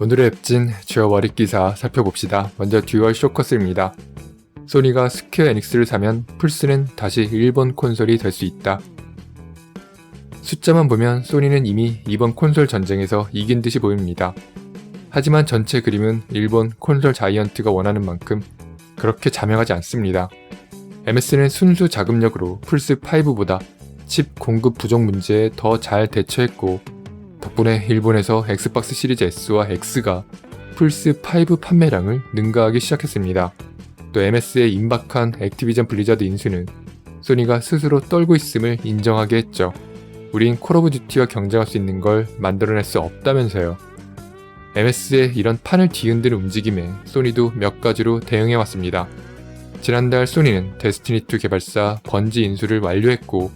오늘의 웹진 주요 월익 기사 살펴봅시다. 먼저 듀얼 쇼커스입니다. 소니가 스퀘어 에닉스를 사면 플스는 다시 일본 콘솔이 될 수 있다. 숫자만 보면 소니는 이미 이번 콘솔 전쟁에서 이긴 듯이 보입니다. 하지만 전체 그림은 일본 콘솔 자이언트가 원하는 만큼 그렇게 자명하지 않습니다. MS는 순수 자금력으로 플스5보다 칩 공급 부족 문제에 더 잘 대처했고 덕분에 일본에서 엑스박스 시리즈 S와 X가 플스5 판매량을 능가하기 시작했습니다. 또 MS의 임박한 액티비전 블리자드 인수는 소니가 스스로 떨고 있음을 인정하게 했죠. 우린 콜 오브 듀티와 경쟁할 수 있는 걸 만들어낼 수 없다면서요. MS의 이런 판을 뒤흔드는 움직임에 소니도 몇 가지로 대응해왔습니다. 지난달 소니는 데스티니2 개발사 번지 인수를 완료했고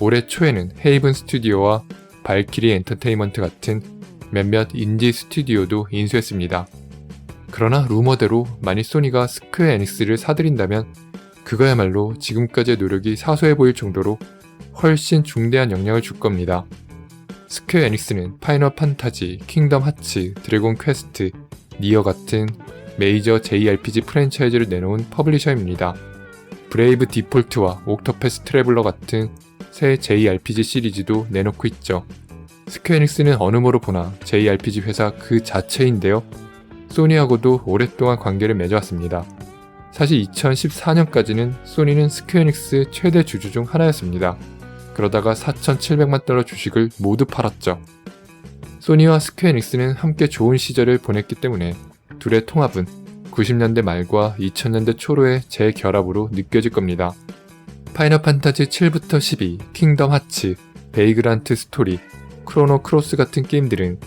올해 초에는 헤이븐 스튜디오와 발키리 엔터테인먼트 같은 몇몇 인디 스튜디오도 인수했습니다. 그러나 루머대로 만일 소니가 스퀘어 에닉스를 사들인다면 그거야말로 지금까지의 노력이 사소해 보일 정도로 훨씬 중대한 영향을 줄 겁니다. 스퀘어 에닉스는 파이널 판타지, 킹덤 하츠, 드래곤 퀘스트, 니어 같은 메이저 JRPG 프랜차이즈를 내놓은 퍼블리셔입니다. 브레이브 디폴트와 옥토패스 트래블러 같은 새 JRPG 시리즈도 내놓고 있죠. 스퀘어닉스는 어느 모로 보나 JRPG 회사 그 자체인데요. 소니하고도 오랫동안 관계를 맺어왔습니다. 사실 2014년까지는 소니는 스퀘어닉스 최대 주주 중 하나였습니다. 그러다가 4,700만 달러 주식을 모두 팔았죠. 소니와 스퀘어닉스는 함께 좋은 시절을 보냈기 때문에 둘의 통합은 90년대 말과 2000년대 초로의 재결합으로 느껴질 겁니다. 파이널 판타지 7부터 12, 킹덤 하츠, 베이그란트 스토리, 크로노 크로스 같은 게임들은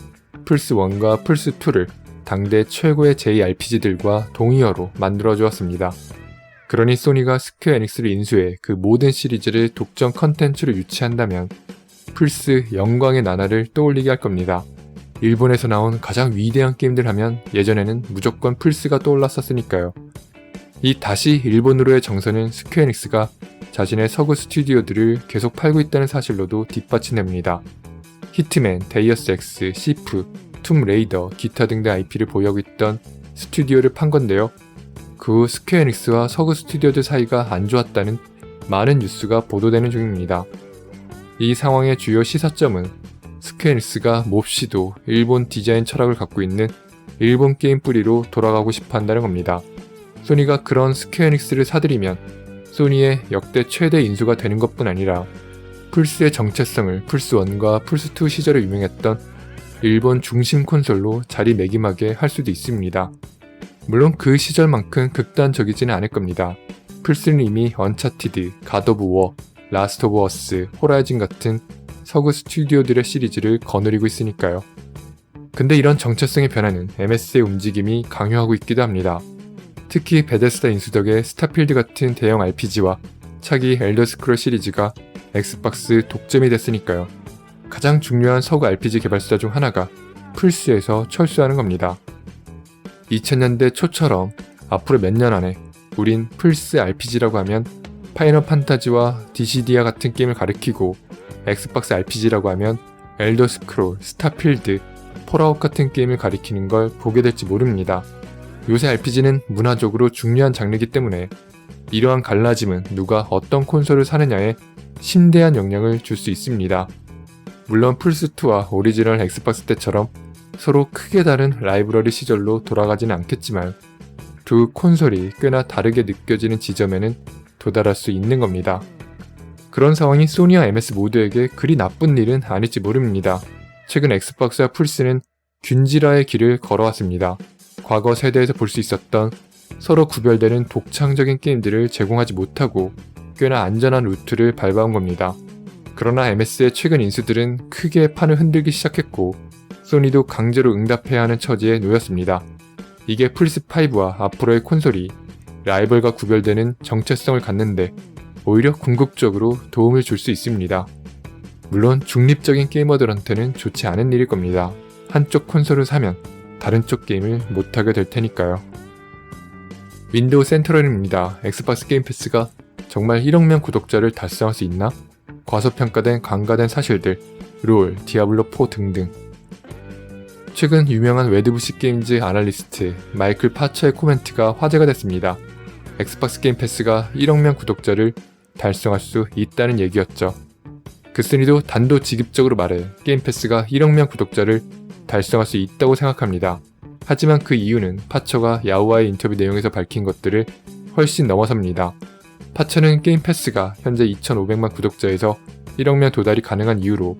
플스1과 플스2를 당대 최고의 JRPG들과 동의어로 만들어 주었습니다. 그러니 소니가 스퀘어 에닉스를 인수해 그 모든 시리즈를 독점 컨텐츠로 유치한다면 플스 영광의 나날을 떠올리게 할 겁니다. 일본에서 나온 가장 위대한 게임들 하면 예전에는 무조건 플스가 떠올랐었으니까요. 이 다시 일본으로의 정서는 스퀘어 에닉스가 자신의 서구 스튜디오들을 계속 팔고 있다는 사실로도 뒷받침됩니다. 히트맨, 데이어스 엑스, 시프, 툼 레이더, 기타 등등 IP를 보유하고 있던 스튜디오를 판 건데요. 그 후 스퀘어 에닉스와 서구 스튜디오들 사이가 안 좋았다는 많은 뉴스가 보도되는 중입니다. 이 상황의 주요 시사점은 스퀘어 에닉스가 몹시도 일본 디자인 철학을 갖고 있는 일본 게임 뿌리로 돌아가고 싶어 한다는 겁니다. 소니가 그런 스퀘어 에닉스를 사들이면 소니의 역대 최대 인수가 되는 것뿐 아니라 플스의 정체성을 플스1과 플스2 시절에 유명했던 일본 중심 콘솔로 자리매김하게 할 수도 있습니다. 물론 그 시절만큼 극단적이지는 않을 겁니다. 플스는 이미 언차티드, 갓 오브 워, 라스트 오브 어스, 호라이즌 같은 서구 스튜디오들의 시리즈를 거느리고 있으니까요. 근데 이런 정체성의 변화는 MS의 움직임이 강요하고 있기도 합니다. 특히 베데스다 인수 덕에 스타필드 같은 대형 RPG와 차기 엘더 스크롤 시리즈가 엑스박스 독점이 됐으니까요. 가장 중요한 서구 RPG 개발사 중 하나가 플스에서 철수하는 겁니다. 2000년대 초처럼 앞으로 몇 년 안에 우린 플스 RPG라고 하면 파이널 판타지와 디시디아 같은 게임을 가리키고 엑스박스 RPG라고 하면 엘더 스크롤, 스타필드, 폴아웃 같은 게임을 가리키는 걸 보게 될지 모릅니다. 요새 RPG는 문화적으로 중요한 장르이기 때문에 이러한 갈라짐은 누가 어떤 콘솔을 사느냐에 심대한 영향을 줄 수 있습니다. 물론 플스2와 오리지널 엑스박스 때처럼 서로 크게 다른 라이브러리 시절로 돌아가지는 않겠지만 두 콘솔이 꽤나 다르게 느껴지는 지점에는 도달할 수 있는 겁니다. 그런 상황이 소니와 MS 모두에게 그리 나쁜 일은 아닐지 모릅니다. 최근 엑스박스와 플스는 균질화의 길을 걸어왔습니다. 과거 세대에서 볼 수 있었던 서로 구별되는 독창적인 게임들을 제공하지 못하고 꽤나 안전한 루트를 밟아온 겁니다. 그러나 MS의 최근 인수들은 크게 판을 흔들기 시작했고 소니도 강제로 응답해야 하는 처지에 놓였습니다. 이게 플스5와 앞으로의 콘솔이 라이벌과 구별되는 정체성을 갖는데 오히려 궁극적으로 도움을 줄 수 있습니다. 물론 중립적인 게이머들한테는 좋지 않은 일일 겁니다. 한쪽 콘솔을 사면 다른 쪽 게임을 못하게 될 테니까요. 윈도우 센트럴입니다. 엑스박스 게임 패스가 정말 1억 명 구독자를 달성할 수 있나? 과소평가된 간과된 사실들, 롤, 디아블로4 등등. 최근 유명한 웨드부시 게임즈 아날리스트 마이클 파처의 코멘트가 화제가 됐습니다. 엑스박스 게임 패스가 1억 명 구독자를 달성할 수 있다는 얘기였죠. 그스니도 단도직입적으로 말해 게임 패스가 1억 명 구독자를 달성할 수 있다고 생각합니다. 하지만 그 이유는 파처가 야후와의 인터뷰 내용에서 밝힌 것들을 훨씬 넘어섭니다. 파처는 게임 패스가 현재 2,500만 구독자에서 1억 명 도달이 가능한 이유로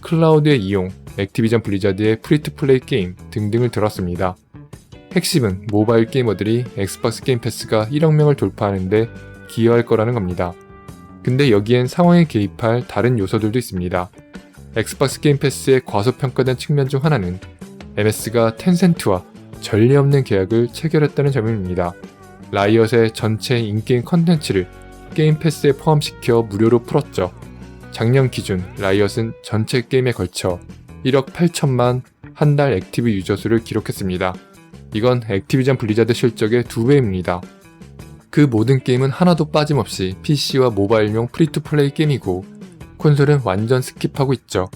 클라우드의 이용, 액티비전 블리자드의 프리투플레이 게임 등등을 들었습니다. 핵심은 모바일 게이머들이 엑스박스 게임 패스가 1억 명을 돌파하는데 기여할 거라는 겁니다. 근데 여기엔 상황에 개입할 다른 요소들도 있습니다. 엑스박스 게임 패스의 과소평가된 측면 중 하나는 MS가 텐센트와 전례 없는 계약을 체결했다는 점입니다. 라이엇의 전체 인게임 컨텐츠를 게임 패스에 포함시켜 무료로 풀었죠. 작년 기준 라이엇은 전체 게임에 걸쳐 1억 8천만 한 달 액티브 유저 수를 기록했습니다. 이건 액티비전 블리자드 실적의 두 배입니다. 그 모든 게임은 하나도 빠짐없이 PC와 모바일용 프리투플레이 게임이고 콘솔은 완전 스킵하고 있죠.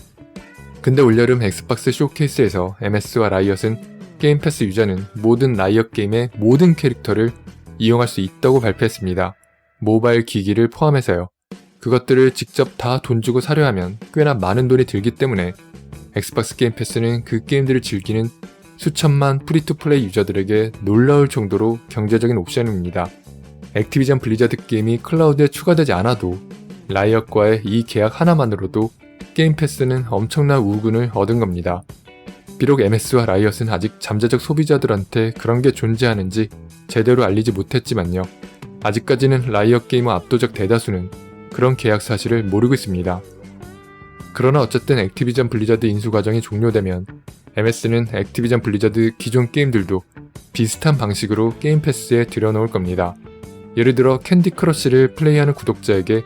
근데 올여름 엑스박스 쇼케이스에서 MS와 라이엇은 게임 패스 유저는 모든 라이엇 게임의 모든 캐릭터를 이용할 수 있다고 발표했습니다. 모바일 기기를 포함해서요. 그것들을 직접 다 돈 주고 사려 하면 꽤나 많은 돈이 들기 때문에 엑스박스 게임 패스는 그 게임들을 즐기는 수천만 프리투플레이 유저들에게 놀라울 정도로 경제적인 옵션입니다. 액티비전 블리자드 게임이 클라우드에 추가되지 않아도 라이엇과의 이 계약 하나만으로도 게임 패스는 엄청난 우군을 얻은 겁니다. 비록 MS와 라이엇은 아직 잠재적 소비자들한테 그런 게 존재하는지 제대로 알리지 못했지만요. 아직까지는 라이엇 게이머 압도적 대다수는 그런 계약 사실을 모르고 있습니다. 그러나 어쨌든 액티비전 블리자드 인수 과정이 종료되면 MS는 액티비전 블리자드 기존 게임들도 비슷한 방식으로 게임 패스에 들여놓을 겁니다. 예를 들어 캔디 크러쉬를 플레이하는 구독자에게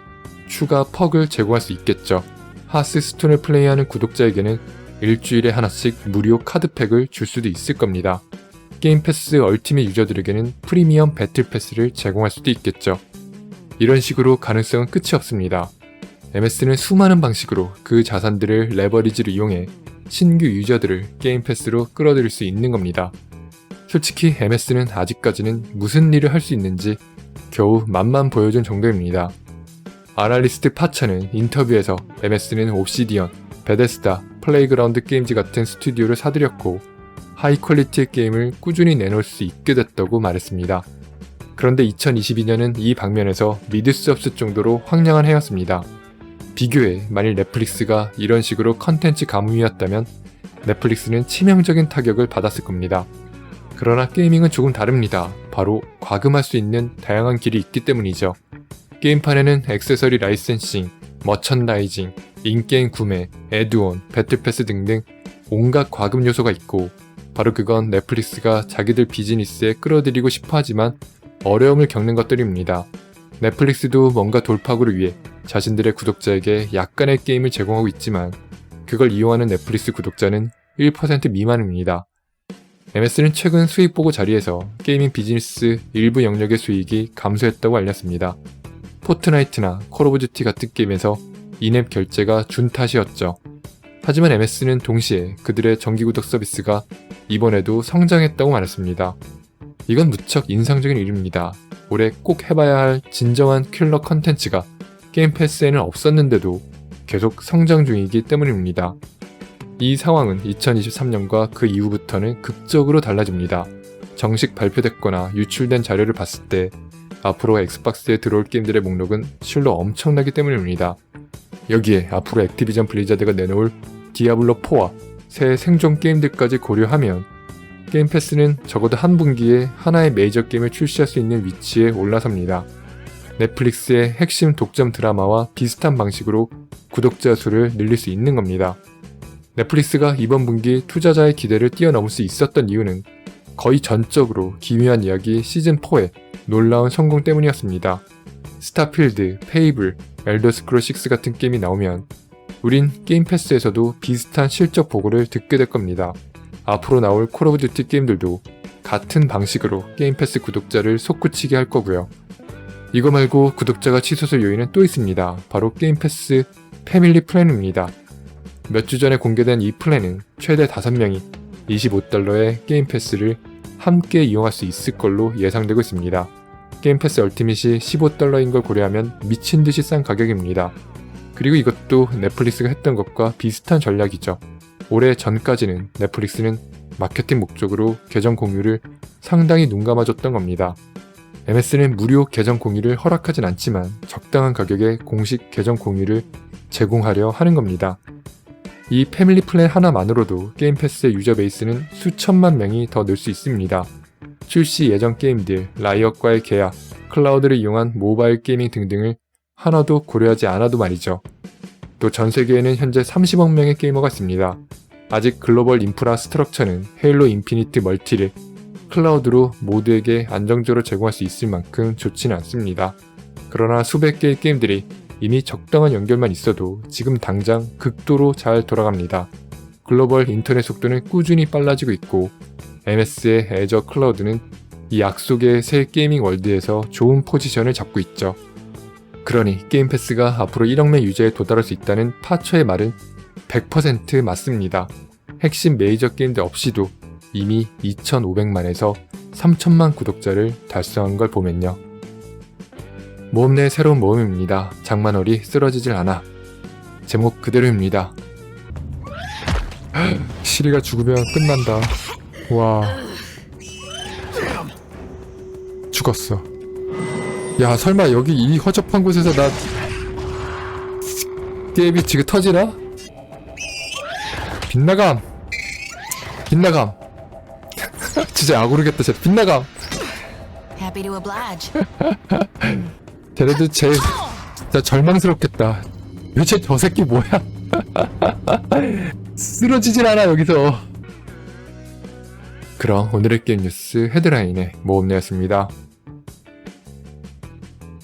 추가 퍽을 제공할 수 있겠죠. 하스스톤을 플레이하는 구독자에게는 일주일에 하나씩 무료 카드팩을 줄 수도 있을 겁니다. 게임 패스 얼티밋 유저들에게는 프리미엄 배틀 패스를 제공할 수도 있겠죠. 이런 식으로 가능성은 끝이 없습니다. MS는 수많은 방식으로 그 자산들을 레버리지를 이용해 신규 유저들을 게임 패스로 끌어들일 수 있는 겁니다. 솔직히 MS는 아직까지는 무슨 일을 할 수 있는지 겨우 맛만 보여준 정도입니다. 아날리스트 파처는 인터뷰에서 MS는 옵시디언, 베데스다, 플레이그라운드 게임즈 같은 스튜디오를 사들였고 하이 퀄리티의 게임을 꾸준히 내놓을 수 있게 됐다고 말했습니다. 그런데 2022년은 이 방면에서 믿을 수 없을 정도로 황량한 해였습니다. 비교해 만일 넷플릭스가 이런 식으로 컨텐츠 가뭄이었다면 넷플릭스는 치명적인 타격을 받았을 겁니다. 그러나 게이밍은 조금 다릅니다. 바로 과금할 수 있는 다양한 길이 있기 때문이죠. 게임판에는 액세서리 라이센싱, 머천다이징, 인게임 구매, 에드온, 배틀패스 등등 온갖 과금 요소가 있고 바로 그건 넷플릭스가 자기들 비즈니스에 끌어들이고 싶어 하지만 어려움을 겪는 것들입니다. 넷플릭스도 뭔가 돌파구를 위해 자신들의 구독자에게 약간의 게임을 제공하고 있지만 그걸 이용하는 넷플릭스 구독자는 1% 미만입니다. MS는 최근 수익 보고 자리에서 게이밍 비즈니스 일부 영역의 수익이 감소했다고 알렸습니다. 포트나이트나 콜 오브 듀티 같은 게임에서 인앱 결제가 준 탓이었죠. 하지만 MS는 동시에 그들의 정기구독 서비스가 이번에도 성장했다고 말했습니다. 이건 무척 인상적인 일입니다. 올해 꼭 해봐야 할 진정한 킬러 컨텐츠가 게임 패스에는 없었는데도 계속 성장 중이기 때문입니다. 이 상황은 2023년과 그 이후부터는 극적으로 달라집니다. 정식 발표됐거나 유출된 자료를 봤을 때 앞으로 엑스박스에 들어올 게임들의 목록은 실로 엄청나기 때문입니다. 여기에 앞으로 액티비전 블리자드가 내놓을 디아블로4와 새 생존 게임들까지 고려하면 게임 패스는 적어도 한 분기에 하나의 메이저 게임을 출시할 수 있는 위치에 올라섭니다. 넷플릭스의 핵심 독점 드라마와 비슷한 방식으로 구독자 수를 늘릴 수 있는 겁니다. 넷플릭스가 이번 분기 투자자의 기대를 뛰어넘을 수 있었던 이유는 거의 전적으로 기묘한 이야기 시즌4의 놀라운 성공 때문이었습니다. 스타필드, 페이블, 엘더스크롤 6 같은 게임이 나오면 우린 게임 패스에서도 비슷한 실적 보고를 듣게 될 겁니다. 앞으로 나올 콜 오브 듀티 게임들도 같은 방식으로 게임 패스 구독자를 솟구치게 할 거고요. 이거 말고 구독자가 치솟을 요인은 또 있습니다. 바로 게임 패스 패밀리 플랜입니다. 몇 주 전에 공개된 이 플랜은 최대 5명이 25달러의 게임 패스를 함께 이용할 수 있을 걸로 예상되고 있습니다. 게임 패스 얼티밋이 15달러인 걸 고려하면 미친 듯이 싼 가격입니다. 그리고 이것도 넷플릭스가 했던 것과 비슷한 전략이죠. 올해 전까지는 넷플릭스는 마케팅 목적으로 계정 공유를 상당히 눈 감아줬던 겁니다. MS는 무료 계정 공유를 허락하진 않지만 적당한 가격에 공식 계정 공유를 제공하려 하는 겁니다. 이 패밀리 플랜 하나만으로도 게임 패스의 유저 베이스는 수천만 명이 더 늘 수 있습니다. 출시 예정 게임들, 라이엇과의 계약, 클라우드를 이용한 모바일 게이밍 등등을 하나도 고려하지 않아도 말이죠. 또 전 세계에는 현재 30억 명의 게이머가 있습니다. 아직 글로벌 인프라 스트럭처는 헤일로 인피니트 멀티를 클라우드로 모두에게 안정적으로 제공할 수 있을 만큼 좋지는 않습니다. 그러나 수백 개의 게임들이 이미 적당한 연결만 있어도 지금 당장 극도로 잘 돌아갑니다. 글로벌 인터넷 속도는 꾸준히 빨라지고 있고 MS의 애저 클라우드는 이 약속의 새 게이밍 월드에서 좋은 포지션을 잡고 있죠. 그러니 게임 패스가 앞으로 1억 명 유저에 도달할 수 있다는 파처의 말은 100% 맞습니다. 핵심 메이저 게임들 없이도 이미 2,500만에서 3천만 구독자를 달성한 걸 보면요. 모험 내 새로운 모험입니다. 장만월이 쓰러지질 않아. 제목 그대로입니다. 시리가 죽으면 끝난다. 와. 죽었어. 야, 설마 여기 이 허접한 곳에서 나 게임이 지금 터지나? 빗나감! 빗나감! 진짜 야구르겠다, 진짜. 빗나감! Happy to oblige. 쟤네들 제, 진짜 절망스럽겠다. 도대체 저 새끼 뭐야? 쓰러지질 않아, 여기서. 그럼 오늘의 게임 뉴스 헤드라인의 모험내였습니다.